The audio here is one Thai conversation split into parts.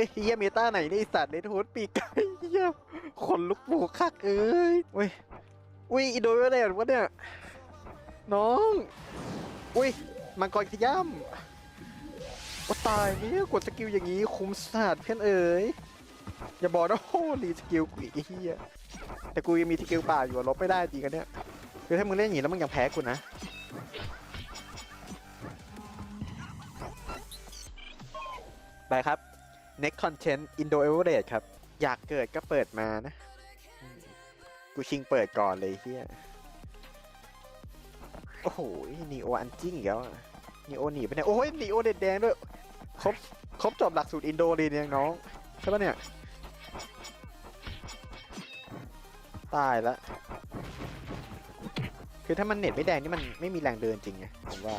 ้ยเฮียเมตาไหนนี่ไอ้สัตว์เลนโฮสปีกไก่เฮียคนลุกปูคักเอ้ยเว้ยอุ้ยอีโดยอะไรวะเนี่ยน้อง อุ้ยมังกรขย้ำว่าตายเนี่ยกดสกิลอย่างนี้คุ้มสัตว์เพื่อนเอ๋ยอย่าบอกนะโอ้รีสกิลกูอีกไอ้เฮียแต่กูยังมีสกิลป่าอยู่อะลบไม่ได้จริงกันเนี่ยคือถ้ามึงเล่นอย่างนี้แล้วมึงยังแพ้กูนะไปครับ next content Indo e v e r a g e ครับ อยากเกิดก็เปิดมานะ กูชิงเปิดก่อนเลยเฮียโอ้โหนีโออันจิ้งอีกแล้วนีโอหนีไปไหนโอ้ยนีโอเด็ดแดงด้วย ครบ ครบจบหลักสูตรอินโดเลยเนี่ยน้อง ใช่ปะเนี่ย ตายละ คือถ้ามันเน็ตไม่แดงนี่มันไม่มีแรงเดินจริงไงผมว่า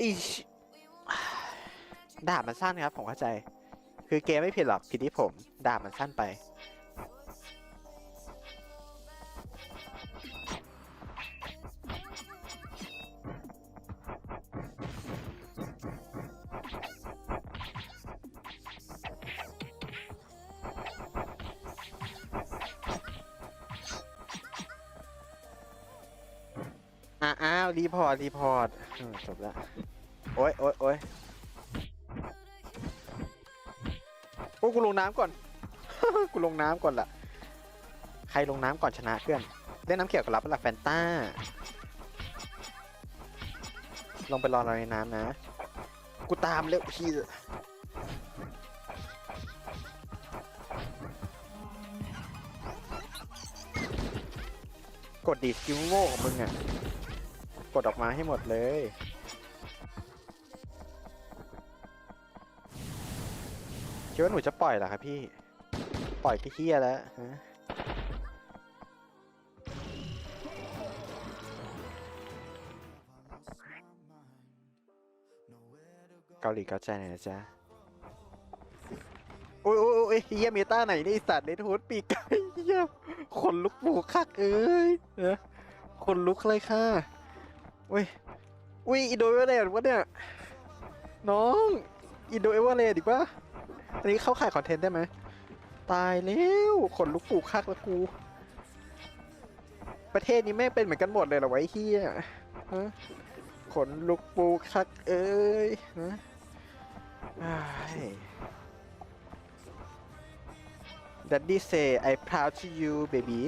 อีชดาบมันสั้นครับผมเข้าใจ คือเกมไม่ผิดหรอกผิดที่ผม ดาบมันสั้นไป อ้าวรีพอร์ตรีพอร์ตจบแล้วโอ๊ยโอ๊ยโอ๊ยโอ้กูลงน้ำก่อน กูลงน้ำก่อนละใครลงน้ำก่อนชนะเพื่อนเล่นน้ำเขียวกับรับหลักแฟนต้า ลงไปรอเราในน้ำนะ กูตามเร็วพี่กดดีสกิลโง่ของมึงอะ กดออกมาให้หมดเลย คิดว่าหนูจะปล่อยเหรอครับพี่ ปล่อยก็เฮียแล้วฮะเกาหลีเกาใจหน่อยนะจ๊ะโอ้ยโอ้ยโอ้ยเฮียเมตาไหนนี่ไอ้สัตว์เลนโฮสปีกไก่เฮียคนลุกปูคักเอ้ยเออคนลุกเลยค่ะ อุ้ย อุ้ยอินโดเอเวอเรสวะเนี่ย น้องอินโดเอเวอเรสอีกปะอันนี้เข้าขายคอนเทนต์ได้ไหม ตายแล้วขนลุกปูกคักล้วกู ประเทศนี้แม่งเป็นเหมือนกันหมดเลยเหรอไอ้เฮียฮะขนลุกปูคักเอ้ยฮะอ้าย Daddy say I proud to you baby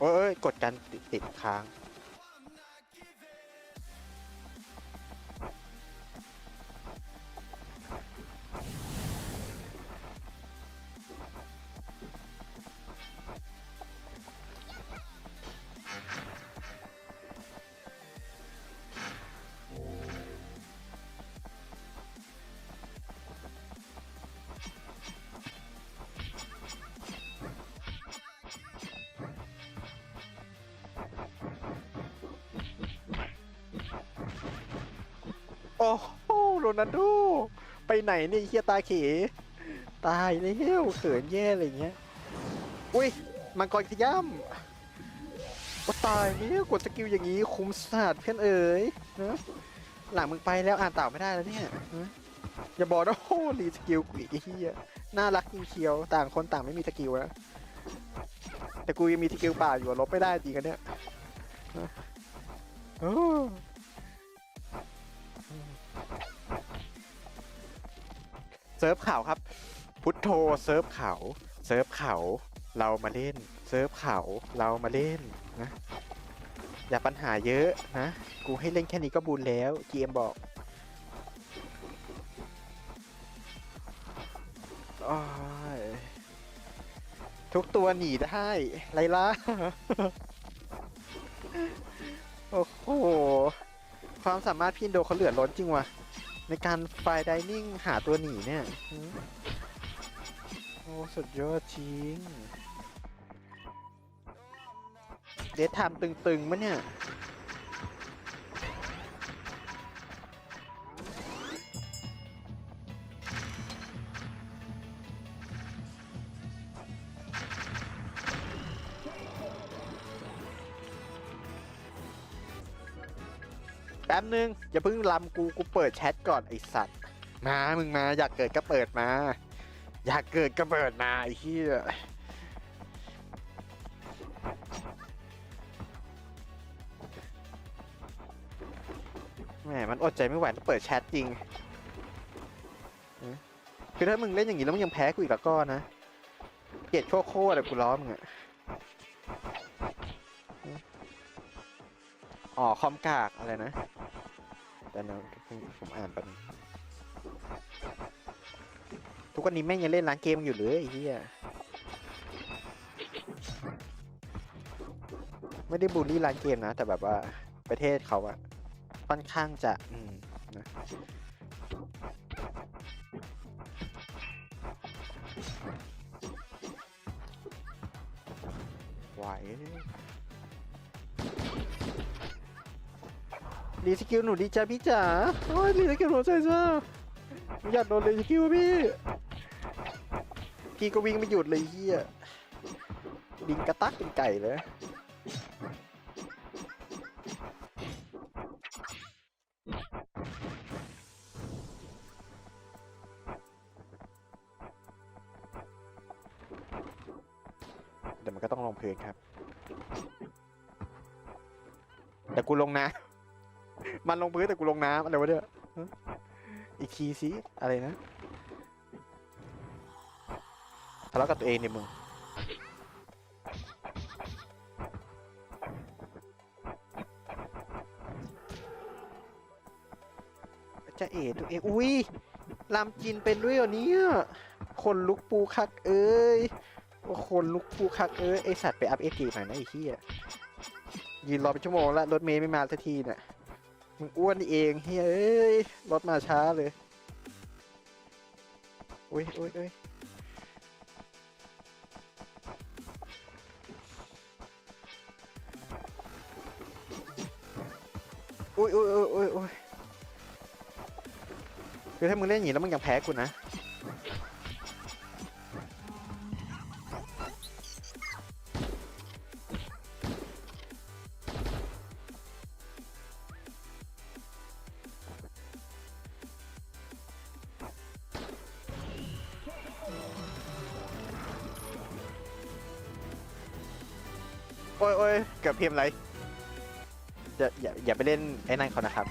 โอ้ยกดกันติดติดค้าง โอ้โหโรนัลโดไปไหนนี่เฮียตาเขตายแล้วเขินแย่อะไรเงี้ย อุ้ยมังกรขย้ำว่าตายเนี่ยกดสกิลอย่างนี้คุ้มสัตว์เพื่อนเอ๋ยนะหลังมึงไปแล้วอ่านต่าไม่ได้แล้วเนี่ยอย่าบอกนะโอ้รีสกิลกูอีกไอ้เฮียน่ารักจริงเชียวต่างคนต่างไม่มีสกิลนะแต่กูยังมีสกิลป่าอยู่ลบไม่ได้จริงกันเนี่ย เซิร์ฟข่าวครับ พุทโธเซิร์ฟเขาวเซิร์ฟเขาวเรามาเล่น เซิร์ฟเขาวเรามาเล่นนะ อย่าปัญหาเยอะนะ กูให้เล่นแค่นี้ก็บุญแล้วเกมบอกอทุกตัวหนีได้ไรล่ะ โอ้โห ความสามารถพี่โดเขาเหลือล้นจริงว่ะ ในการไฟดิเนิ่งหาตัวหนีเนี่ย โอ้ สุดยอดจริง เดทไทม์ตึงๆมะเนี่ย แป๊บนึง อย่าเพิ่งลำกูกูเปิดแชทก่อนไอสัตว์ มามึงมา อยากเกิดก็เปิดมา อยากเกิดก็เปิดมาไอ้เหี้ยแหมมันอดใจไม่ไหวต้องเปิดแชทจริง คือถ้ามึงเล่นอย่างนี้แล้วมึงยังแพ้กูอีกแล้วก็นะ เกลียดโคตรเลยกูล้อมึงอะอ๋อ คอมกาก อะไรนะ แต่เดี๋ยวผมอ่านแป๊บนึงทุกวันนี้แม่งยังเล่นร้านเกมอยู่เลยไอ้เหี้ยไม่ได้บูลลี่ร้านเกมนะ แต่แบบว่าประเทศเขาอะค่อนข้างจะ อืมนะไหว รีสกิลหนูดีจ้าพี่จ๋าโอ้ยรีสกิลหนูใจจ้าอยากโดนรีสกิลพี่พี่ก็วิ่งไม่หยุดเลยเฮียดิงกระตักเป็นไก่เลยเดี๋ยวมันก็ต้องลงพื้นครับ แต่กูลงน้ำ มันลงพื้นแต่กูลงน้ำอะไรวะเนี่ยอีกทีสิอะไรนะทะเลาะกับตัวเองเนี่ยมึงจะเอ๋ตัวเองอุ้ยลำจินเป็นด้วยเหรอเนี่ยคนลุกปูคักเอ้ยคนลุกปูคักเอ้ยไอสัตว์ไปอัพเอจีหน่อยนะไอ้เหี้ยยืนรอเป็นชั่วโมงแล้วรถเมย์ไม่มาสักทีเนี่ย มึงอ้วนนี่เองเฮ้ยรถมาช้าเลยอุ้ยอุ้ยอุ้ยอุ้ยอุ้ยอุ้ยอุ้ยอุ้ยคือถ้ามึงเล่นอย่างนี้แล้วมึงยังแพ้กูนะ โอ้ยโอ้ยเกือบเพียมไรอย่าอย่าอย่าไปเล่นไอ้นั่นเขานะครับ